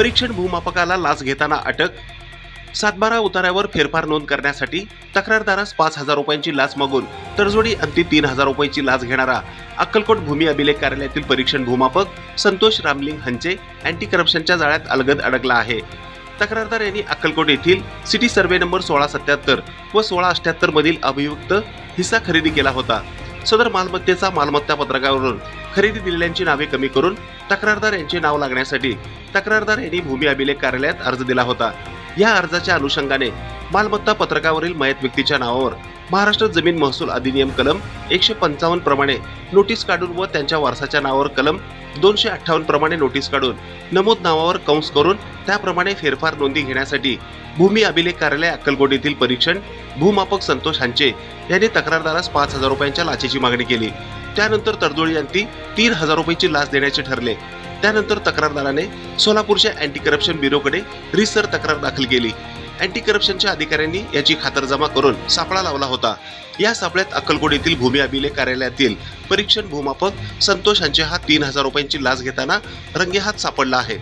परीक्षण भूमापकाला लाच घेताना अटक सातबारा उताऱ्यावर फेरफार नोंद करण्यासाठी तक्रारदारास पाच हजार रुपयांची लाच मागून तडजोडी अंती तीन हजार रुपयांची लाच घेणारा अक्कलकोट भूमी अभिलेख कार्यालयातील परीक्षण भूमापक संतोष रामलिंग हंचे अँटी करप्शनच्या जाळ्यात अलगद अडकला आहे. तक्रारदार यांनी अक्कलकोट येथील सिटी सर्वे नंबर सोळा सत्याहत्तर व सोळा अठ्याहत्तर मधील अभियुक्त हिस्सा खरेदी केला होता. सदर मालमत्तेचा मालमत्ता पत्रकावरून खरेदी दिलेल्यांची नावे कमी करून तक्रारदार यांचे नाव लागण्यासाठी तक्रारदार यांनी भूमी अभिलेख कार्यालयात अर्ज दिला होता. या अर्जाच्या अनुषंगाने मालमत्ता पत्रकावरील मयत व्यक्तीच्या नावावर महाराष्ट्र जमीन महसूल अधिनियम कलम एकशे पंचावन्न प्रमाणे नोटीस काढून व त्यांच्या वारसाच्या नावावर कलम दोनशे अठ्ठावन्न प्रमाणे नोटीस काढून नमूद नावावर कंस करून त्याप्रमाणे फेरफार नोंदी घेण्यासाठी भूमी अभिलेख कार्यालय अक्कलकोट येथील परीक्षण भूमापक संतोष हांचे यांनी तक्रारदारास पाच हजार रुपयांच्या लाचेची मागणी केली. त्यानंतर तडजोडी यांनी तीन हजार रुपयांची लाच देण्याचे ठरले. त्यानंतर तक्रारदाराने सोलापूरच्या अँटी करप्शन ब्युरोकडे रिसर तक्रार दाखल केली. अँटी करप्शनच्या अधिकाऱ्यांनी याची खातरजमा करून सापळा लावला होता. या सापळ्यात अक्कलकोट येथील भूमी अभिलेख कार्यालयातील परीक्षण भूमापक संतोष यांचे हा तीन हजार रुपयांची लाच घेताना रंगेहात सापडला आहे.